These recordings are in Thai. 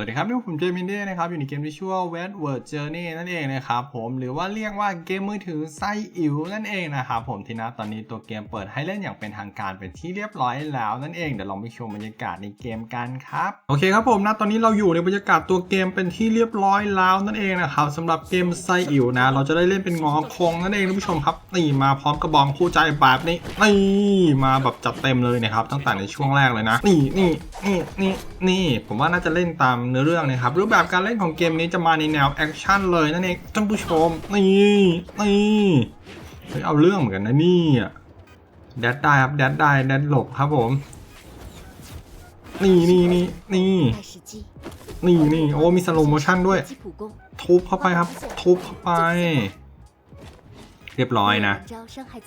สวัสดีครับนี่ผมเจมินเด้นะครับ อยู่ในเกมที่ชื่อว่า Westward Journey นั่นเองนะครับผมหรือว่าเรียกว่าเกมมือถือไส้อิ๋วนั่นเองนะครับผมที่นะตอนนี้ตัวเกมเปิดให้เล่นอย่างเป็นทางการเป็นที่เรียบร้อยแล้วนั่นเองเดี๋ยวลองไปชมบรรยากาศในเกมกันครับโอเคครับผมนะตอนนี้เราอยู่ในบรรยากาศตัวเกมเป็นที่เรียบร้อยแล้วนั่นเองนะครับสำหรับเกมไส้อิ๋วนะ เราจะได้เล่นเป็นงอคงนั่นเองท่านผู้ชมครับนี่มาพร้อมกระบองคู่ใจแบบนี้นี่มาแบบจัดเต็มเลยนะครับตั้งแต่ในช่วงแรกเลยนะ นี่นี่นี่นี่นี่ผมว่าน่าจะเล่นตามเนื้อเรื่องนะครับรูปแบบการเล่นของเกมนี้จะมาในแนวแอคชั่นเลยนั่นเองท่านผู้ชมนี่นี่เอาเรื่องเหมือนกันนะนี่แดดได้ครับแดดได้แดดหลบครับผมนี่นี่นี่นี่นี่นี่โอ้มีสโลโมชั่นด้วยทุบเข้าไปครับทุบเข้าไป เรียบร้อยนะ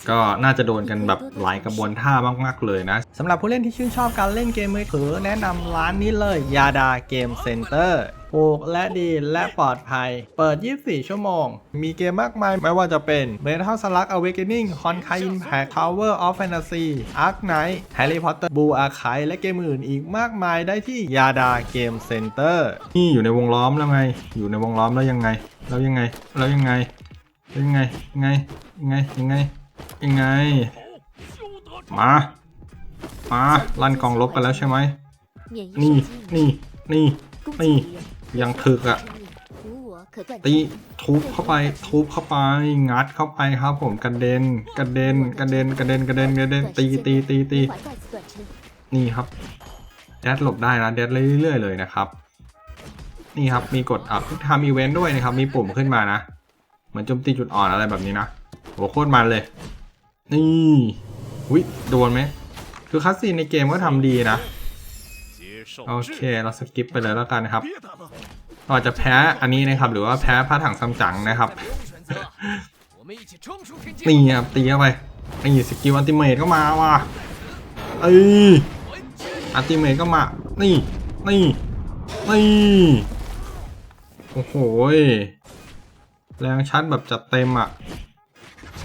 ก็น่าจะโดนกันแบบหลายกระบวนท่ามากๆเลยนะสำหรับผู้เล่นที่ชื่นชอบการเล่นเกมมือถือแนะนำร้านนี้เลยยาดาเกมเซ็นเตอร์ถูกและดีและปลอดภัย เปิด 24 ชั่วโมง มีเกมมากมาย ไม่ว่าจะเป็น Metal Slug Awakening Honkai Impact Tower of Fantasy Ark Knight Harry Potter Blue Archive และเกมอื่นอีกมากมายได้ที่ยาดาเกมเซ็นเตอร์นี่อยู่ในวงล้อมแล้วไง อยู่ในวงล้อมแล้วยังไง แล้วยังไง แล้วยังไง ยังไงยังไงยังไงยังไงยังไง มา มาลั่นกองลบกันแล้วใช่ไหมนี่นี่นี่นี่ยังถึกอะตีทุบเข้าไปทุบเข้าไปงัดเข้าไปครับผมกระเด็นกระเด็นกระเด็นกระเด็นกระเด็นกระเด็นตีตีตีตีนี่ครับแดดหลบได้นะแดดเรื่อยๆเลยนะครับ นี่ครับมีกดอะทำอีเวนต์ด้วยนะครับ มีปุ่มขึ้นมานะ เหมือนโจมตีจุดอ่อนอะไรแบบนี้นะโหโคตรมันเลย นี่อุ้ยโดนไหมคือคัสซีนในเกมก็ทำดีนะ โอเค เราสกิปไปเลยแล้วกันนะครับเราจะแพ้อันนี้นะครับ หรือว่าแพ้ผ้าถังซัมจังนะครับนี่ครับตีเข้าไปนี่สกิลอันติเมตก็มาว่ะไออันติเมตก็มา นี่ นี่ นี่ โอ้โห แรงชัดแบบจัดเต็มอะ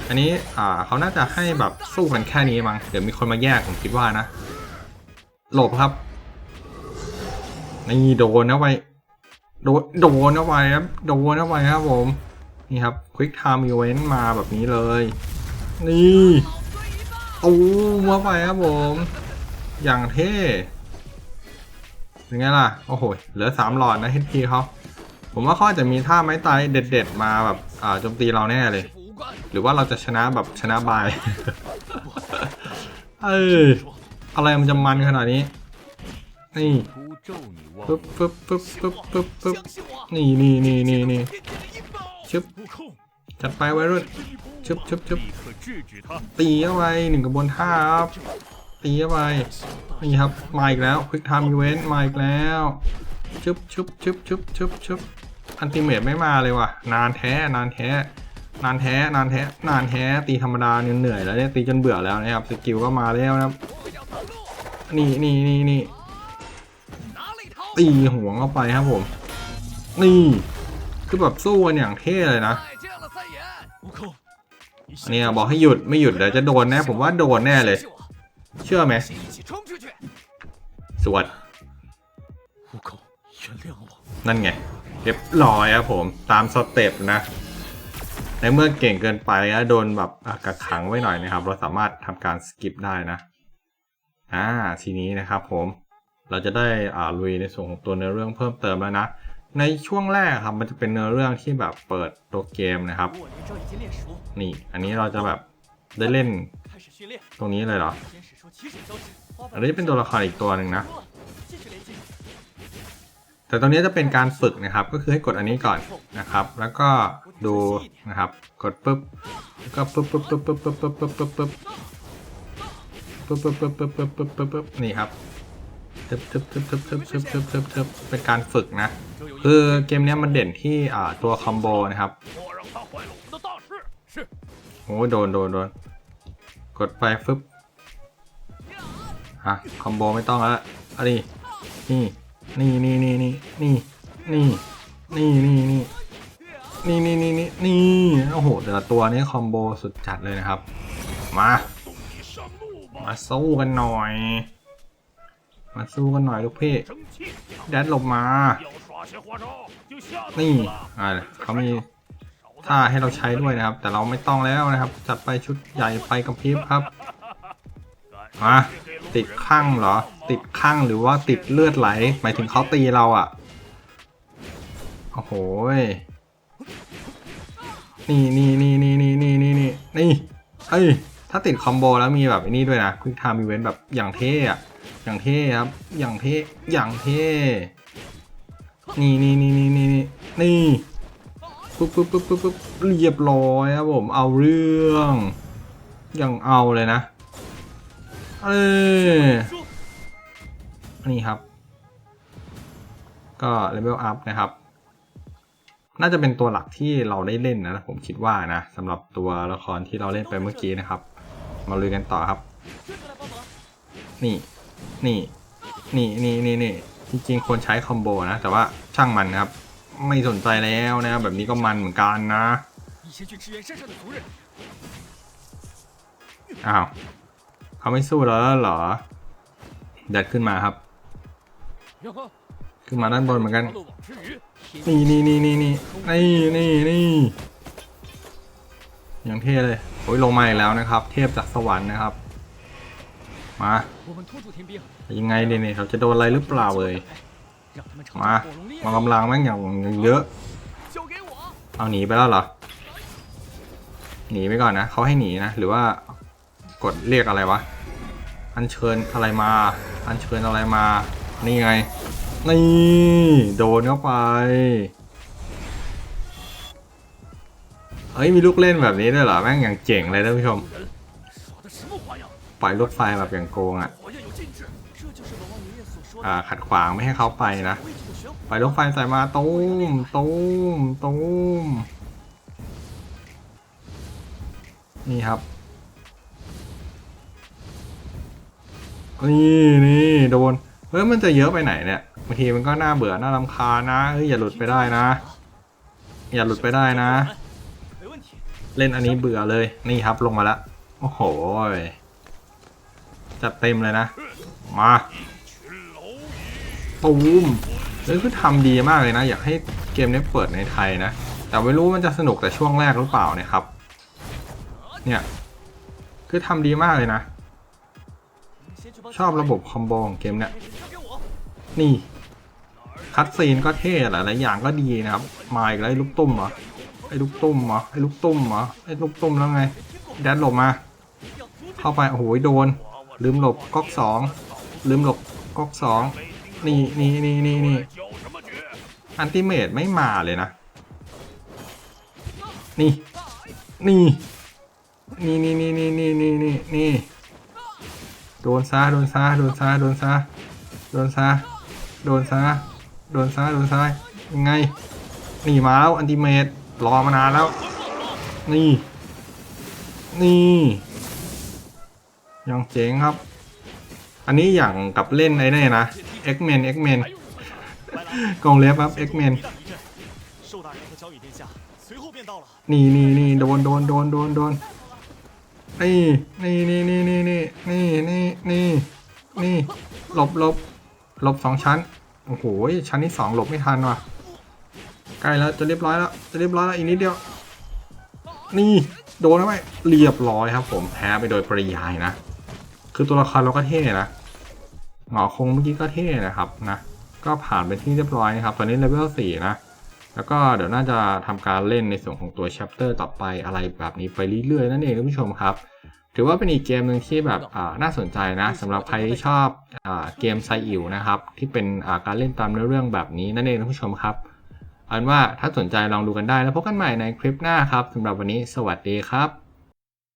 อันนี้อ่าเขาน่าจะให้แบบสู้กันแค่นี้มั้งเดี๋ยวมีคนมาแยกผมคิดว่านะ หลบครับ นี่โดนเข้าไปโดนโดนเข้าไปครับ โดนเข้าไปครับผม นี่ครับ Quick Time Event มาแบบนี้เลย นี่ตูมเข้าไปครับผม อย่างเท่ยังไงล่ะ โอ้โห เหลือสามหลอดนะ HP เขา ผมว่าเขาอาจจะมีท่าไม้ตายเด็ด ๆ มาแบบโจมตีเราแน่เลย หรือว่าเราจะชนะแบบชนะบาย เอออะไรมันจะมันขนาดนี้ นี่ปึ๊บปึ๊บปึ๊บปึ๊บปึ๊บปึ๊บนี่นี่นี่นี่นี่ชึบจัดไปไว้รุ่นชึบชึบชึบตีเข้าไปหนึ่งกระบวนท่าครับตีเข้าไปนี่ครับมาอีกแล้วควิกทามอีเวนต์มาอีกแล้ว ชุบชุบชุบชุบชุบชุบอันติเมตไม่มาเลยว่ะ นานแท้ นานแท้ นานแท้ นานแท้ นานแท้ ตีธรรมดาเหนื่อยแล้วเนี่ยตีจนเบื่อแล้วนะครับ สกิลก็มาแล้วนะครับ นี่นี่นี่นี่ตีหัวเข้าไปครับผม นี่ คือแบบสู้กันอย่างเท่เลยนะเนี่ยบอกให้หยุดไม่หยุดเดี๋ยวจะโดนแน่ผมว่าโดนแน่เลย เชื่อไหมสวด นั่นไงเรียบร้อยครับผมตามสเต็ปนะ ในเมื่อเก่งเกินไปนะโดนแบบกักขังไว้หน่อยนะครับ เราสามารถทำการสกิปได้นะอ่าทีนี้นะครับผมเราจะได้อ่าลุยในส่วนของตัวเนื้อเรื่องเพิ่มเติมแล้วนะ ในช่วงแรกครับมันจะเป็นเนื้อเรื่องที่แบบเปิดตัวเกมนะครับ นี่อันนี้เราจะแบบได้เล่นตรงนี้เลยเหรออันนี้เป็นตัวละครอีกตัวหนึ่งนะ แต่ตอนนี้จะเป็นการฝึกนะครับ ก็คือให้กดอันนี้ก่อนนะครับ แล้วก็ดูนะครับ กดปุ๊บก็ปุ๊บปุ๊บปุ๊บปุ๊บปุ๊บปุ๊บปุ๊บปุ๊บปุ๊บปุ๊บปุ๊บปุ๊บปุ๊บปุ๊บปุ๊บปุ๊บปุ๊บนี่ครับทึบทึบทึบทึบทึบทึบทึบทึบทึบเป็นการฝึกนะ คือเกมนี้มันเด่นที่ตัวคอมโบนะครับโอ้โดนโดนโดนกดไปฟึบอะคอมโบไม่ต้องแล้วอันนี้นี่ นี่นี่นี่นี่นี่นี่นี่นี่นี่นี่นี่นี่นี่โอ้โหแต่ละตัวนี้คอมโบสุดจัดเลยนะครับ มา มาสู้กันหน่อย มาสู้กันหน่อยลูกเพ่แดนหลงมา นี่อ่าเขามีท่าให้เราใช้ด้วยนะครับ แต่เราไม่ต้องแล้วนะครับ จัดไปชุดใหญ่ไฟกระพริบครับ มา ติดข้างเหรอ ติดข้างหรือว่าติดเลือดไหล หมายถึงเขาตีเราอะ่ะ โอ้โหยนี่นี่นี่นี่นี่นี่นี่นี่นี่เอ้ย ถ้าติดคอมโบแล้วมีแบบอ้นี่ด้วยนะควิกไทม์อีเวนต์แบบอย่างเท่อะอย่างเท่ครับ อย่างเท่ อย่างเท่ นี่นี่นี่นี่นี่นี่นี่ปุ๊บปุ๊บปุ๊บปุ๊บเรียบร้อยครับผม เอาเรื่อง อยังเอาเลยนะ เออ นี่ครับ ก็เลเวลอัพนะครับ น่าจะเป็นตัวหลักที่เราได้เล่นนะ ผมคิดว่านะสำหรับตัวละครที่เราเล่นไปเมื่อกี้นะครับ มาลุยกันต่อครับ นี่ นี่ นี่นี่นี่นี่จริงๆควรใช้คอมโบนะ แต่ว่าช่างมันนะครับ ไม่สนใจแล้วนะแบบนี้ก็มันเหมือนกันนะอ้าว เขาไม่สู้เราแล้วหรอ ดัดขึ้นมาครับ ขึ้นมาด้านบนเหมือนกัน นี่นี่นี่นี่นี่นี่นี่นี่อย่างเท่เลยโอ้ยลงมาอีกแล้วนะครับ เทพจากสวรรค์นะครับ มายังไงเนี่ยเขาจะโดนอะไรหรือเปล่าเลยมามากำลังแม่งอย่างเยอะเอาหนีไปแล้วเหรอหนีไปก่อนนะเขาให้หนีนะ หรือว่ากดเรียกอะไรวะ อันเชิญอะไรมา อันเชิญอะไรมา นี่ไง นี่ โดนเข้าไป เฮ้ย มีลูกเล่นแบบนี้ด้วยเหรอ แม่งอย่างเจ๋งเลยท่านผู้ชม ปล่อยรถไฟแบบอย่างโกงอะอ่าขัดขวางไม่ให้เขาไปนะ ปล่อยรถไฟใส่มาตุ้มตุ้มตุ้มนี่ครับ นี่นี่โดน เฮ้ยมันจะเยอะไปไหนเนี่ยบางทีมันก็น่าเบื่อน่าลำคาญนะเฮ้ยอย่าหลุดไปได้นะ อย่าหลุดไปได้นะ เล่นอันนี้เบื่อเลยนี่ครับลงมาแล้วโอ้โหจัดเต็มเลยนะ มาปุ้มเฮ้ยคือทำดีมากเลยนะ อยากให้เกมนี้เปิดในไทยนะ แต่ไม่รู้มันจะสนุกแต่ช่วงแรกหรือเปล่าเนี่ยครับ เนี่ย คือทำดีมากเลยนะ ชอบระบบคอมโบของเกมเนี่ย นี่ คัดซีนก็เท่หลายๆอย่างก็ดีนะครับ มาอีกแล้วไอ้ลูกตุ้มเหรอ ไอ้ลูกตุ้มเหรอ ไอ้ลูกตุ้มเหรอ ไอ้ลูกตุ้มแล้วไง แดนหลบมา เข้าไป โอ้โห โดน ลืมหลบก๊อกสอง ลืมหลบก๊อกสอง นี่นี่นี่นี่นี่อันติเมตไม่มาเลยนะ นี่ นี่ นี่นี่นี่นี่นี่นี่นี่ โดนซะโดนซะโดนซะโดนซะโดนซะโดนซะโดนซะโดนซ้ายังไงนี่มาแล้วอันติเมตรอมานานแล้ว นี่ นี่ยังเจ๋งครับ อันนี้อย่างกับเล่นไอ้นี่นะเอ็กแมนเอ็กแมนกองเล็บครับเอ็กแมนนี่นี่นี่โดนโดนโดนโดนโดน นี่นี่นี่นี่นี่นี่นี่นี่นี่นี่หลบหลบหลบสองชั้น โอ้โห ชั้นที่สองหลบไม่ทันว่ะ ใกล้แล้วจะเรียบร้อยแล้วจะเรียบร้อยแล้วอีกนิดเดียว นี่โดนแล้วไหมเรียบร้อยครับ ผมแพ้ไปโดยปริยายนะ คือตัวละครเราก็เท่นะหงอคงเมื่อกี้ก็เท่นะครับนะ ก็ผ่านเป็นที่เรียบร้อยนะครับ ตอนนี้เลเวลสี่นะ แล้วก็เดี๋ยวน่าจะทำการเล่นในส่วนของตัว chapter ต่อไปอะไรแบบนี้ไปเรื่อยๆ นั่นเองท่านผู้ชมครับ ถือว่าเป็นอีกเกมหนึ่งที่แบบน่าสนใจนะสำหรับใครที่ชอบอเกมไซอิวนะครับ ที่เป็นการเล่นตามเนื้อเรื่องแบบนี้นั่นเองท่านผู้ชมครับอันว่าถ้าสนใจลองดูกันได้แล้วพบกันใหม่ในคลิปหน้าครับสำหรับวันนี้สวัสดีครับ